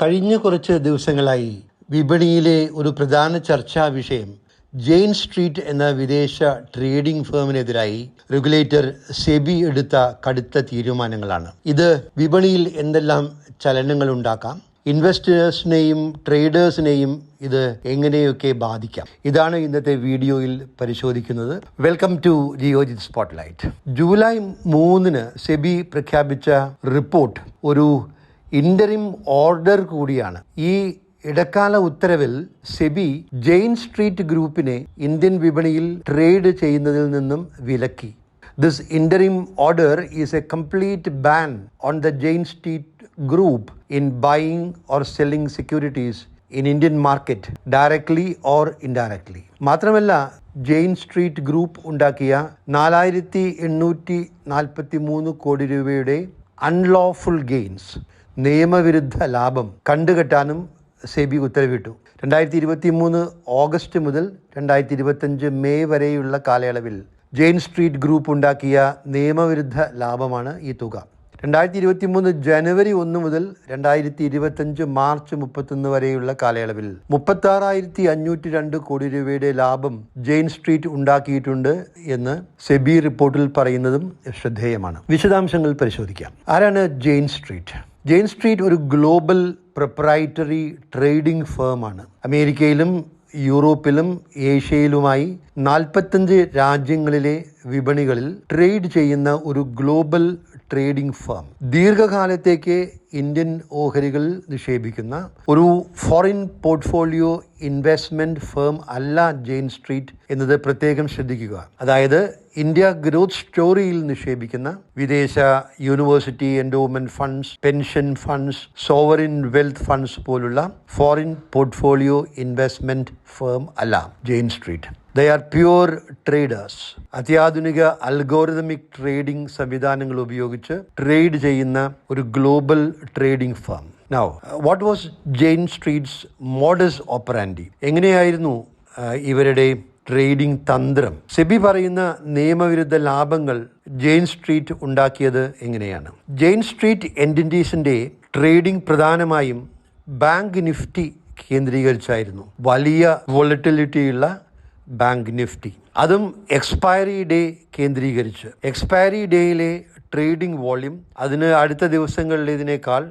കഴിഞ്ഞ കുറച്ച് ദിവസങ്ങളായി വിപണിയിലെ ഒരു പ്രധാന ചർച്ചാ വിഷയം ജെയിൻ സ്ട്രീറ്റ് എന്ന വിദേശ ട്രേഡിംഗ് ഫേമിനെതിരായി റെഗുലേറ്റർ സെബി എടുത്ത കടുത്ത തീരുമാനങ്ങളാണ്. ഇത് വിപണിയിൽ എന്തെല്ലാം ചലനങ്ങൾ ഉണ്ടാക്കാം ഇൻവെസ്റ്റേഴ്സിനെയും ട്രേഡേഴ്സിനെയും ഇത് എങ്ങനെയൊക്കെ ബാധിക്കാം? ഇതാണ് ഇന്നത്തെ വീഡിയോയിൽ പരിശോധിക്കുന്നത്. Welcome to Geojit spotlight July മൂന്നിന് സെബി പ്രഖ്യാപിച്ച റിപ്പോർട്ട് ഒരു ഇന്ററിം ഓർഡർ കൂടിയാണ്. ഈ ഇടക്കാല ഉത്തരവിൽ സെബി ജെയിൻ സ്ട്രീറ്റ് ഗ്രൂപ്പിനെ ഇന്ത്യൻ വിപണിയിൽ ട്രേഡ് ചെയ്യുന്നതിൽ നിന്നും വിലക്കി. This interim order is a complete ban on the Jane Street group in buying or selling securities in Indian market directly or indirectly മാത്രമല്ല ജെയിൻ സ്ട്രീറ്റ് ഗ്രൂപ്പ് ഉണ്ടാക്കിയ നാലായിരത്തി എണ്ണൂറ്റി നാൽപ്പത്തി മൂന്ന് കോടി രൂപയുടെ അൺലോഫുൾ ഗെയിൻസ് നിയമവിരുദ്ധ ലാഭം കണ്ടുകെട്ടാനും സെബി ഉത്തരവിട്ടു. രണ്ടായിരത്തി ഇരുപത്തി മൂന്ന് ഓഗസ്റ്റ് മുതൽ രണ്ടായിരത്തി ഇരുപത്തഞ്ച് മെയ് വരെയുള്ള കാലയളവിൽ ജെയിൻ സ്ട്രീറ്റ് ഗ്രൂപ്പ് ഉണ്ടാക്കിയ നിയമവിരുദ്ധ ലാഭമാണ് ഈ തുക. രണ്ടായിരത്തി ഇരുപത്തി മൂന്ന് ജനുവരി ഒന്ന് മുതൽ രണ്ടായിരത്തി ഇരുപത്തഞ്ച് മാർച്ച് മുപ്പത്തൊന്ന് വരെയുള്ള കാലയളവിൽ മുപ്പത്തി ആറായിരത്തി അഞ്ഞൂറ്റി രണ്ട് കോടി രൂപയുടെ ലാഭം ജെയിൻ സ്ട്രീറ്റ് ഉണ്ടാക്കിയിട്ടുണ്ട് എന്ന് സെബി റിപ്പോർട്ടിൽ പറയുന്നതും ശ്രദ്ധേയമാണ്. വിശദാംശങ്ങൾ പരിശോധിക്കാം. ആരാണ് ജെയിൻ സ്ട്രീറ്റ്? ജെയിൻ സ്ട്രീറ്റ് ഒരു ഗ്ലോബൽ പ്രൊപ്രൈറ്ററി ട്രേഡിംഗ് ഫേമാണ്. അമേരിക്കയിലും യൂറോപ്പിലും ഏഷ്യയിലുമായി നാൽപ്പത്തഞ്ച് രാജ്യങ്ങളിലെ വിപണികളിൽ ട്രേഡ് ചെയ്യുന്ന ഒരു ഗ്ലോബൽ ട്രേഡിംഗ് ഫേം. ദീർഘകാലത്തേക്ക് ഇന്ത്യൻ ഓഹരികൾ നിക്ഷേപിക്കുന്ന ഒരു ഫോറിൻ പോർട്ട്ഫോളിയോ ഇൻവെസ്റ്റ്മെന്റ് ഫേം അല്ല ജെയിൻ സ്ട്രീറ്റ് എന്നത് പ്രത്യേകം ശ്രദ്ധിക്കുക. അതായത് ഇന്ത്യ ഗ്രോത്ത് സ്റ്റോറിയിൽ നിക്ഷേപിക്കുന്ന വിദേശ university endowment funds pension funds sovereign wealth funds പോലുള്ള ഫോറിൻ പോർട്ട്ഫോളിയോ ഇൻവെസ്റ്റ്മെന്റ് ഫേം അല്ല Jane Street. They are pure traders അത്യാധുനിക അൽഗോറിതമിക് ട്രേഡിംഗ് സംവിധാനങ്ങൾ ഉപയോഗിച്ച് ട്രേഡ് ചെയ്യുന്ന ഒരു global trading firm now what was Jane Street's modus operandi എങ്ങനെയായിരുന്നു ഇവരുടെ trading തന്ത്രം? സെബി പറയുന്ന നിയമവിരുദ്ധ ലാഭങ്ങൾ ജെയിൻ സ്ട്രീറ്റ് ഉണ്ടാക്കിയത് എങ്ങനെയാണ്? ജെയിൻ സ്ട്രീറ്റ് എന്റിറ്റീസിന്റെ ട്രേഡിംഗ് പ്രധാനമായും ബാങ്ക് നിഫ്റ്റി കേന്ദ്രീകരിച്ചായിരുന്നു. വലിയ വോളറ്റിലിറ്റിയുള്ള ബാങ്ക് നിഫ്റ്റി. അതും എക്സ്പയറി ഡേ കേന്ദ്രീകരിച്ച്. എക്സ്പയറി ഡേയിലെ ട്രേഡിംഗ് വോള്യൂം അതിന് അടുത്ത ദിവസങ്ങളിലേതിനേക്കാൾ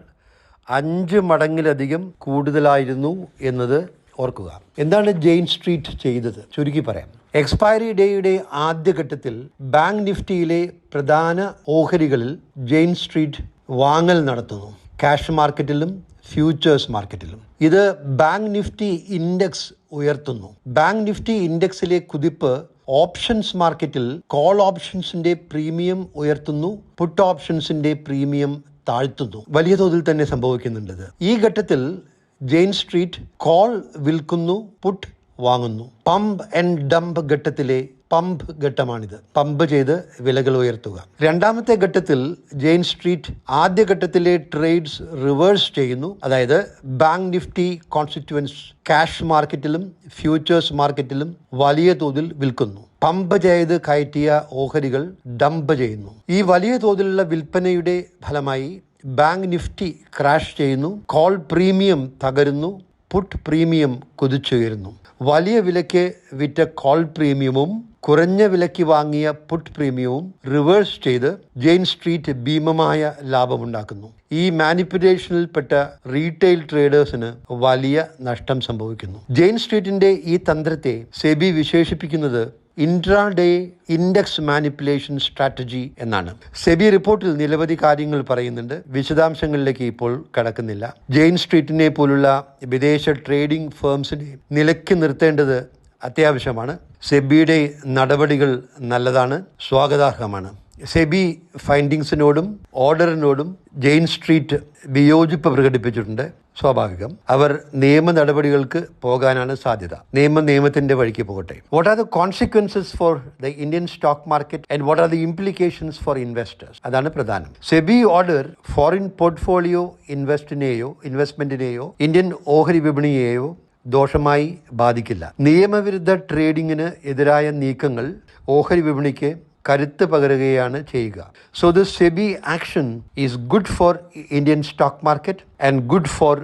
അഞ്ച് മടങ്ങിലധികം കൂടുതലായിരുന്നു എന്നത് ഓർക്കുക. എന്താണ് ജെയിൻ സ്ട്രീറ്റ് ചെയ്തത്? ചുരുക്കി പറയാം. എക്സ്പയറി ഡേയുടെ ആദ്യഘട്ടത്തിൽ ബാങ്ക് നിഫ്റ്റിയിലെ പ്രധാന ഓഹരികളിൽ ജെയിൻ സ്ട്രീറ്റ് വാങ്ങൽ നടത്തുന്നു. ക്യാഷ് മാർക്കറ്റിലും ഫ്യൂച്ചേഴ്സ് മാർക്കറ്റിലും. ഇത് ബാങ്ക് നിഫ്റ്റി ഇൻഡെക്സ് ഉയർത്തുന്നു. ബാങ്ക് നിഫ്റ്റി ഇൻഡെക്സിലെ കുതിപ്പ് ഓപ്ഷൻസ് മാർക്കറ്റിൽ കോൾ ഓപ്ഷൻസിന്റെ പ്രീമിയം ഉയർത്തുന്നു പുട്ട് ഓപ്ഷൻസിന്റെ പ്രീമിയം താഴ്ത്തുന്നു. വലിയ തോതിൽ തന്നെ സംഭവിക്കുന്നുണ്ടത്. ഈ ഘട്ടത്തിൽ ജെയിൻ സ്ട്രീറ്റ് കോൾ വിൽക്കുന്നു പുട്ട് വാങ്ങുന്നു. പമ്പ് ആൻഡ് ഡംപ് ഘട്ടത്തിലെ പമ്പ് ഘട്ടമാണിത്. പമ്പ് ചെയ്ത് വിലകൾ ഉയർത്തുക. രണ്ടാമത്തെ ഘട്ടത്തിൽ ജെയിൻ സ്ട്രീറ്റ് ആദ്യ ഘട്ടത്തിലെ ട്രേഡ്സ് റിവേഴ്സ് ചെയ്യുന്നു. അതായത് ബാങ്ക് നിഫ്റ്റി കോൺസ്റ്റിറ്റ്യുവൻസ് ക്യാഷ് മാർക്കറ്റിലും ഫ്യൂച്ചേഴ്സ് മാർക്കറ്റിലും വലിയ തോതിൽ വിൽക്കുന്നു. പമ്പ് ചെയ്ത് കയറ്റിയ ഓഹരികൾ ഡംപ് ചെയ്യുന്നു. ഈ വലിയ തോതിലുള്ള വിൽപ്പനയുടെ ഫലമായി ബാങ്ക് നിഫ്റ്റി ക്രാഷ് ചെയ്യുന്നു. കോൾ പ്രീമിയം തകരുന്നു. പുട്ട് പ്രീമിയം കുതിച്ചുയരുന്നു വലിയ വിലയ്ക്ക് വിറ്റ കോൾ പ്രീമിയവും കുറഞ്ഞ വിലയ്ക്ക് വാങ്ങിയ പുട്ട് പ്രീമിയവും റിവേഴ്സ് ചെയ്ത് ജെയിൻ സ്ട്രീറ്റ് ഭീമമായ ലാഭമുണ്ടാക്കുന്നു. ഈ മാനിപ്പുലേഷനിൽപ്പെട്ട റീറ്റെയിൽ ട്രേഡേഴ്സിന് വലിയ നഷ്ടം സംഭവിക്കുന്നു. ജെയിൻ സ്ട്രീറ്റിന്റെ ഈ തന്ത്രത്തെ സെബി വിശേഷിപ്പിക്കുന്നത് ഇൻട്രാഡേ ഇൻഡെക്സ് മാനിപ്പുലേഷൻ സ്ട്രാറ്റജി എന്നാണ്. സെബി റിപ്പോർട്ടിൽ നിരവധി കാര്യങ്ങൾ പറയുന്നുണ്ട്. വിശദാംശങ്ങളിലേക്ക് ഇപ്പോൾ കടക്കുന്നില്ല. ജെയിൻ സ്ട്രീറ്റിനെ പോലുള്ള വിദേശ ട്രേഡിംഗ് ഫേംസിനെ നിലയ്ക്ക് നിർത്തേണ്ടത് അത്യാവശ്യമാണ്. സെബിയുടെ നടപടികൾ നല്ലതാണ്. സ്വാഗതാർഹമാണ്. സെബി ഫൈൻഡിങ്സിനോടും ഓർഡറിനോടും ജെയിൻ സ്ട്രീറ്റ് വിയോജിപ്പ് പ്രകടിപ്പിച്ചിട്ടുണ്ട്. സ്വാഭാവികം. അവർ നിയമ നടപടികൾക്ക് പോകാനാണ് സാധ്യത. നിയമം നിയമത്തിന്റെ വഴിക്ക് പോകട്ടെ. What are the consequences for the Indian stock market and what are the implications for investors അതാണ് പ്രധാനം. സെബി ഓർഡർ ഫോറിൻ പോർട്ട്ഫോളിയോ ഇൻവെസ്റ്റിനെയോ ഇൻവെസ്റ്റ്മെന്റിനെയോ ഇന്ത്യൻ ഓഹരി വിപണിയെയോ ദോഷമായി ബാധിക്കില്ല. നിയമവിരുദ്ധ ട്രേഡിങ്ങിന് എതിരായ നീക്കങ്ങൾ ഓഹരി വിപണിക്ക് കരുത്ത് പകരുകയാണ് ചെയ്യുക. So the SEBI action is good for Indian stock market and good for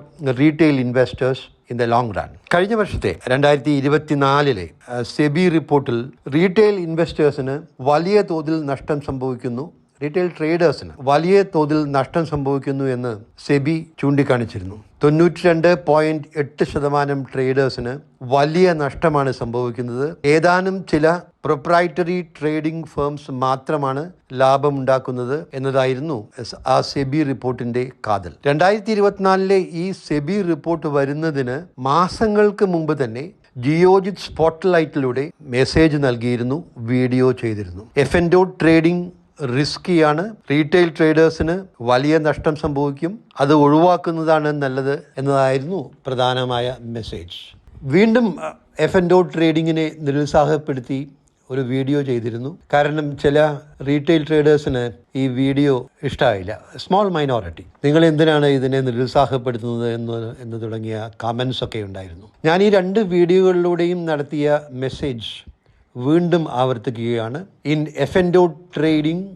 retail investors in the long run കഴിഞ്ഞ വർഷത്തെ രണ്ടായിരത്തി ഇരുപത്തിനാലിലെ സെബി റിപ്പോർട്ടിൽ റീറ്റെയിൽ ഇൻവെസ്റ്റേഴ്സിന് വലിയ തോതിൽ നഷ്ടം സംഭവിക്കുന്നു. റീറ്റെയിൽ ട്രേഡേഴ്സിന് വലിയ തോതിൽ നഷ്ടം സംഭവിക്കുന്നു എന്ന് സെബി ചൂണ്ടിക്കാണിച്ചിരുന്നു. തൊണ്ണൂറ്റി രണ്ട് പോയിന്റ് എട്ട് ശതമാനം ട്രേഡേഴ്സിന് വലിയ നഷ്ടമാണ് സംഭവിക്കുന്നത്. ഏതാനും ചില പ്രൊപ്രൈറ്ററി ട്രേഡിംഗ് ഫേംസ് മാത്രമാണ് ലാഭമുണ്ടാക്കുന്നത് എന്നതായിരുന്നു ആ സെബി റിപ്പോർട്ടിന്റെ കാതൽ. രണ്ടായിരത്തി ഇരുപത്തിനാലിലെ ഈ സെബി റിപ്പോർട്ട് വരുന്നതിന് മാസങ്ങൾക്ക് മുമ്പ് തന്നെ ജിയോജിത് സ്പോട്ട്ലൈറ്റിലൂടെ മെസ്സേജ് നൽകിയിരുന്നു വീഡിയോ ചെയ്തിരുന്നു. എഫ് എൻഡോ ട്രേഡിംഗ് റിസ്കിയാണ്. റീറ്റെയിൽ ട്രേഡേഴ്സിന് വലിയ നഷ്ടം സംഭവിക്കും. അത് ഒഴിവാക്കുന്നതാണ് നല്ലത് എന്നതായിരുന്നു പ്രധാനമായ മെസ്സേജ്. വീണ്ടും എഫ് എൻ ട്രേഡിങ്ങിനെ നിരുത്സാഹപ്പെടുത്തി ഒരു വീഡിയോ ചെയ്തിരുന്നു. കാരണം ചില റീറ്റെയിൽ ട്രേഡേഴ്സിന് ഈ വീഡിയോ ഇഷ്ടമായില്ല സ്മോൾ മൈനോറിറ്റി. നിങ്ങൾ എന്തിനാണ് ഇതിനെ നിരുത്സാഹപ്പെടുത്തുന്നത് എന്ന് എന്ന് തുടങ്ങിയ കമൻസ് ഒക്കെ ഉണ്ടായിരുന്നു. ഞാൻ ഈ രണ്ട് വീഡിയോകളിലൂടെയും നടത്തിയ മെസ്സേജ് വീണ്ടും ആവർത്തിക്കുകയാണ്. In F and O trading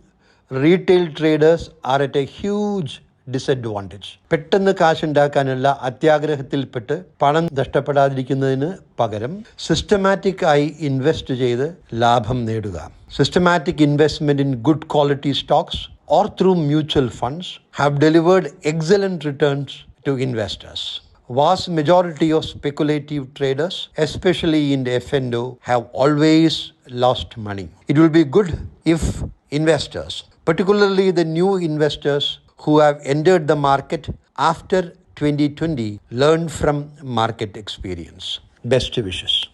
retail traders are at a huge disadvantage പെട്ടെന്ന് കാശുണ്ടാക്കാനുള്ള അത്യാഗ്രഹത്തിൽപ്പെട്ട് പണം നഷ്ടപ്പെടാതിരിക്കുന്നതിന് പകരം സിസ്റ്റമാറ്റിക് ആയി ഇൻവെസ്റ്റ് ചെയ്ത് ലാഭം നേടുക. Systematic investment in good quality stocks or through mutual funds have delivered excellent returns to investors vast majority of speculative traders, especially in the FNO, have always lost money. It will be good if investors, particularly the new investors who have entered the market after 2020, learn from market experience. Best wishes.